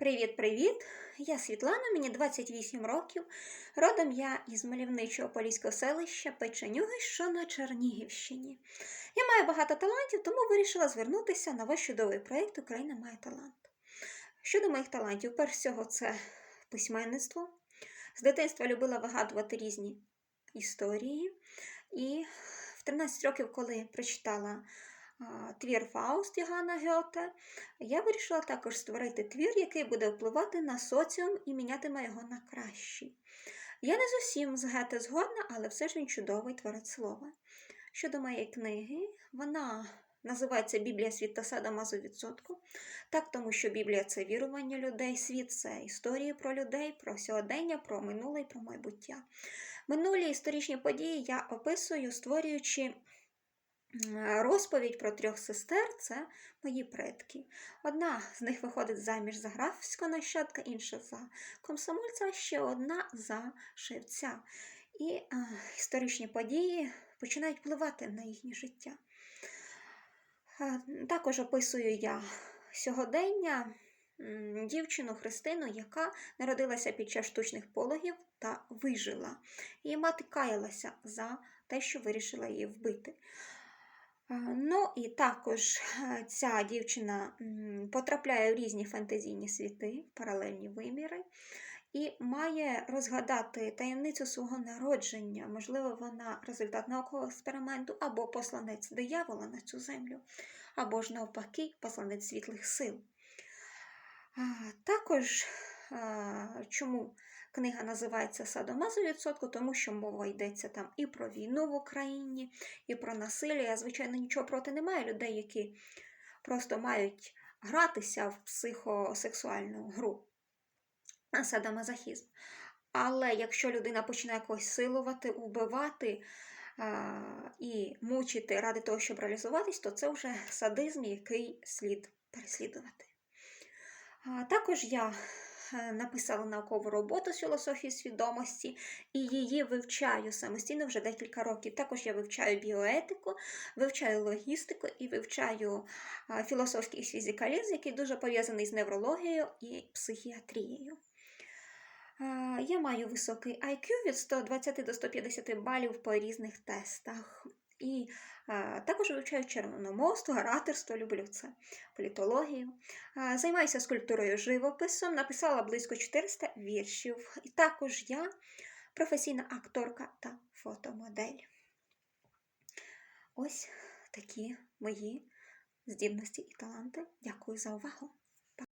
Привіт-привіт! Я Світлана, мені 28 років. Родом я із мальовничого поліського селища Печенюги, що на Чернігівщині. Я маю багато талантів, тому вирішила звернутися на ваш чудовий проєкт Україна має талант. Щодо моїх талантів, перш всього, це письменництво. З дитинства любила вигадувати різні історії. І в 13 років, коли прочитала твір Фауст Ягана Гьоте, я вирішила також створити твір, який буде впливати на соціум і мінятиме його на кращий. Я не з усім з Гете згодна, але все ж він чудовий творець слова. Щодо моєї книги, вона називається Біблія світ та садама за відсотку. Так, тому що Біблія це вірування людей, світ це історії про людей, про сьогодення, про минуле і про майбуття. Минулі історичні події я описую, створюючи розповідь про трьох сестер це мої предки. Одна з них виходить заміж за графського нащадка, інша за комсомольця, ще одна за шевця. І а, історичні події починають впливати на їхнє життя. А, також описую я сьогодення дівчину Христину, яка народилася під час штучних пологів та вижила. Її мати каялася за те, що вирішила її вбити. Ну і також е, ця дівчина потрапляє в різні фантазійні світи, паралельні виміри, і має розгадати таємницю свого народження. Можливо, вона результат наукового експерименту або посланець диявола на цю землю, або ж навпаки, посланець світлих сил. Також чому книга називається Садомазо відсотку, тому що мова йдеться там і про війну в Україні, і про насилля. Я, звичайно, нічого проти не маю людей, які просто мають гратися в психосексуальну гру садомазохізм. Але якщо людина починає когось силувати, убивати а, і мучити ради того, щоб реалізуватись, то це вже садизм, який слід переслідувати. А, також я написала наукову роботу з філософії свідомості і її вивчаю самостійно вже декілька років. Також я вивчаю біоетику, вивчаю логістику і вивчаю філософський фізикалізм, який дуже пов'язаний з неврологією і психіатрією. Я маю високий IQ від 120 до 150 балів по різних тестах. І а, також вивчаю червономовство, ораторство, люблю це, політологію. А, займаюся скульптурою живописом, написала близько 400 віршів. І також я професійна акторка та фотомодель. Ось такі мої здібності і таланти. Дякую за увагу!